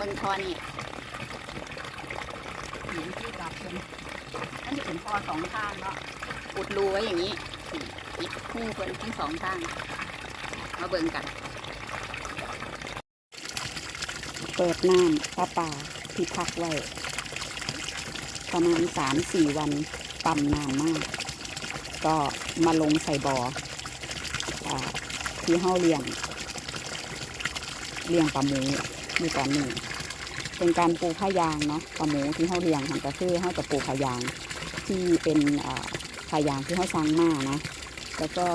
เบิ่งทอนี่นี่ที่กลับเป็นนั่นจะเป็นคอสองข้างเนาะอุดรูไว้อย่างนี้ปิดคู่เพิ่นทั้งสองข้างมาเบิ่งกัน เปิดน้ำปลาป่าที่พักไว้ ประมาณสามสี่วันปั๊มน้ำมาก ก็มาลงใส่บอ่อที่เฮาเลี้ยง เลี้ยงปลาหมู อยู่ตอนนี้ เป็นการปูผ้ายางเนาะปลาหมูที่เฮาเลี้ยงหันก็คือเฮาจะปูผ้ายางที่เป็นผ้ายางที่เฮาสร้างมานะแล้วก็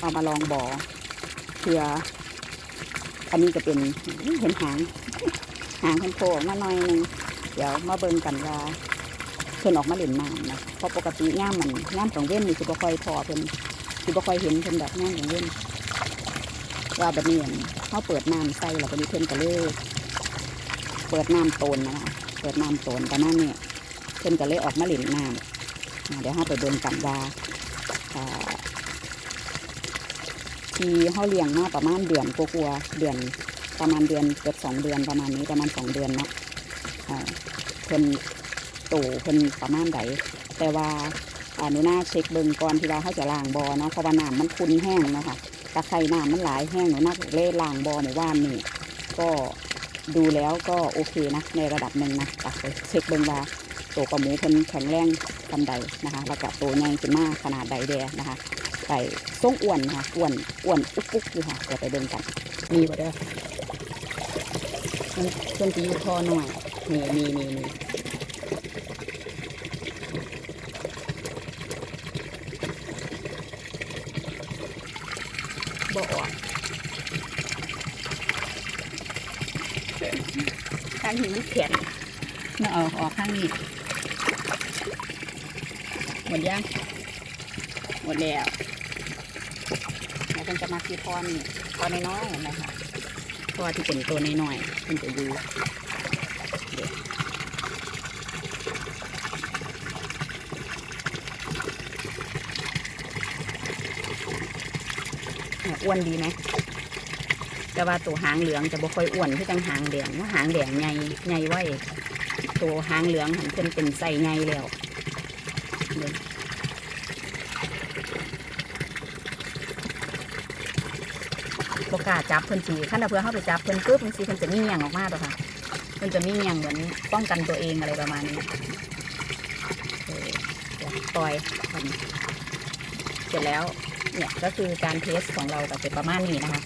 เอามาลองบ่อเพื่ออันนี้จะเป็นเห็นหางหางเพิ่นโผล่ออกมาหน่อยหนึงเดี๋ยวมาเบิ่งกันว่าเพิ่นออกมาเล่นน้ำนะเพราะปกติย่ามมันย่ามของเว้นนี่คือบ่ค่อยพอเพิ่นคือบ่ค่อยเห็นเพิ่นแบบย่ามของเว้นว่าแบบนี้อั่นเขาเปิดน้ำใส่แล้วก็มีเพิ่นก็เลย เปิดน้ำโตนนะคะเปิดน้ำโตนประมาณนี้เพิ่นก็เลยออกมาเล่นน้ำเดี๋ยวเราไปเบิ่งกันว่าอ่าที่เขาเลี้ยงมาประมาณเดือนกว่าๆเดือนประมาณเดือนเกือบสองเดือนประมาณนี้ประมาณสองเดือนเนาะเพิ่นโตเพิ่นประมาณใดแต่ว่าอาหนูน่าเช็คเบิ่งก่อนที่ว่าเขาจะล้างบอเนาะเพราะว่าน้ำมันขุ่นแห้งเนาะค่ะตะไคร่น้ำมันหลายแห้งหนูน่าเล่ล้างบอหมู่ว่านนี่ก็ ดูแล้วก็โอเคนะ ในระดับหนึ่งนะไปเช็คเบิ่งว่าโตวปลาหมูเพิ่นแข็งแรงทำใดนะคะ แล้วก็โตใหญ่ขึ้นมาขนาดใดแดนะคะไก่ทรงอ้วนค่ะอ้วนอ้วนอุกอุกอยู่ค่ะเดี๋ยวไปเบิ่งกันมีบ่เด้อมันเพิ่นจะอยู่ทอหน่อยนี่นี่นี่นี่บ่ออก ข้างนี้มันแข็งน่าเอาออกข้างนี้ หมดยัง หมดแล้วแล้วเพิ่นจะมาคือทอนี่ทอน้อยๆนะคะเพราะว่าที่เป็นตัวน้อยๆมันจะอยู่เดี๋ยวเนี่ยอ้วนดีไหม แต่ว่าตัวหางเหลืองจะบ่ค่อยอ้วนที่จังหางแดงว่าหางแดงใหญ่ใหญ่ไว้ตัวหางเหลืองหันเป็นเป็นใส่ใหญ่แล้วเดี๋ยวบกล้าจับเพิ่นสีขั้นเอาเพื่อเข้าไปจับเพิ่นปุ๊บมันสีเพิ่นจะมีเงี่ยงออกมาตัวค่ะเพิ่นจะมีเงี่ยงเหมือนป้องกันตัวเองอะไรประมาณนี้เออเดี๋ยวปล่อยเสร็จแล้วเนี่ยก็คือการเทสของเราก็จะประมาณนี้นะคะ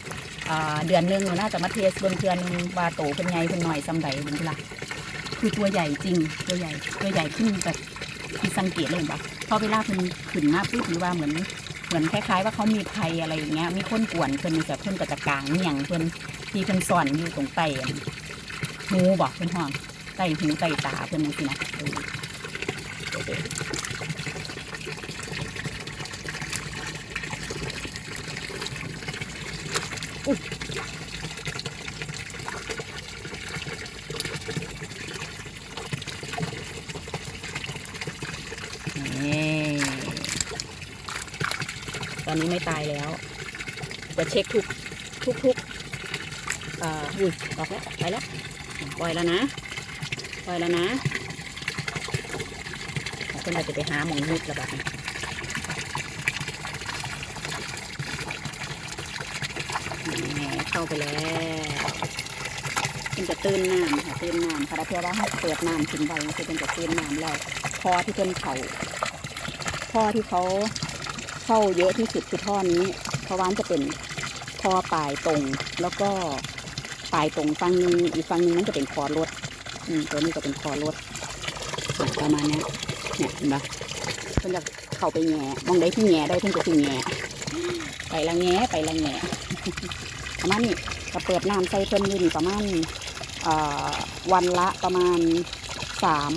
เดือนหนึงหนูน่าจะมาเทสเบิ่งเทือนว่าโตเป็นไงเป็นหน่อยซ้ำใดเป็นเท่าไหร่คือตัวใหญ่จริงตัวใหญ่ตัวใหญ่ขึ้นแบบที่สังเกตเลยเห็นปะพอเวลาเพิ่นขึ้นมาปุ๊บหรือว่าเหมือนเหมือนคล้ายๆ ว่าเขามีภัยอะไรอย่างเงี้ยมีคนกวนเพิ่นจะเพิ่นก็จะกลางเนี่ยงเพิ่นที่เพิ่นซ่อนอยู่ตรงไตหูบอกเพิ่นห้องไตหูไตตาเพิ่นนั่นสินะเออเดี๋ยวๆอุ๊ยนี่ ตอนนี้ไม่ตายแล้ว จะเช็คทุกทุกทุกอ่ออุ้ยออกแล้วไปแล้วปล่อยแล้วนะปล่อยแล้วนะเพื่อนเราจะไปหาหมองมุดระบาดนี้นี่ เข้าไปแล้วเป็นจะตื้นน้ำค่ะตื้นน้ำค่ะเพื่อว่าให้เปิดน้ำทิ้งไว้คือเป็นจะตื้นน้ำแล้วพอที่เพิ่นเขาพ่อที่เขาเข้าเยอะที่สุดคือท่อนี้เพราะว่าจะเป็นท่อปลายตรง แล้วก็ปลายตรงฝั่งนึงอีกฝั่งนึงมันจะเป็นคอรถอืมตัวนี้ก็เป็นคอรถประมาณนี้เนี่ยเห็นปะเพิ่นจะเข้าไปแง่มองได้ที่แง่ได้เพิ่จะที่แง่ไปละแง่ไปละแง่ ประมาณนี้ก็เปิดน้ำใส่เพิ่นอยู่นี่ประมาณวันละประมาณสาม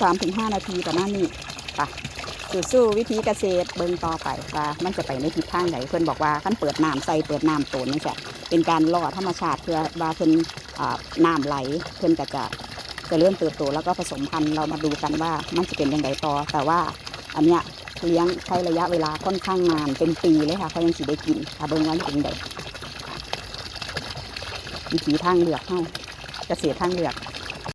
สามถึงห้านาทีประมาณนี้ไปสู้ๆวิธีเกษตรเบิ่งต่อไปว่ามันจะไปในทิศทางไหนเพิ่อนบอกว่าขั้นเปิดน้ำใส่เปิดน้ำโตนนี่จะเป็นการล่อธรรมชาติเพื่อว่าเพิ่อ่าน้ำไหลเพิ่อนก็จะจะเริ่มเติบโตแล้วก็ผสมพันธุ์เรามาดูกันว่ามันจะเป็นยังไงต่อ แต่ว่าอันเนี้ย เลี้ยงใช้ระยะเวลาค่อนข้างนานเป็นปีเลยค่ะเขายังสิได้กินค่ะเบิ้งว่าเป็นยังไงวิถีทางเลือกเฮาเกษตรทางเลือก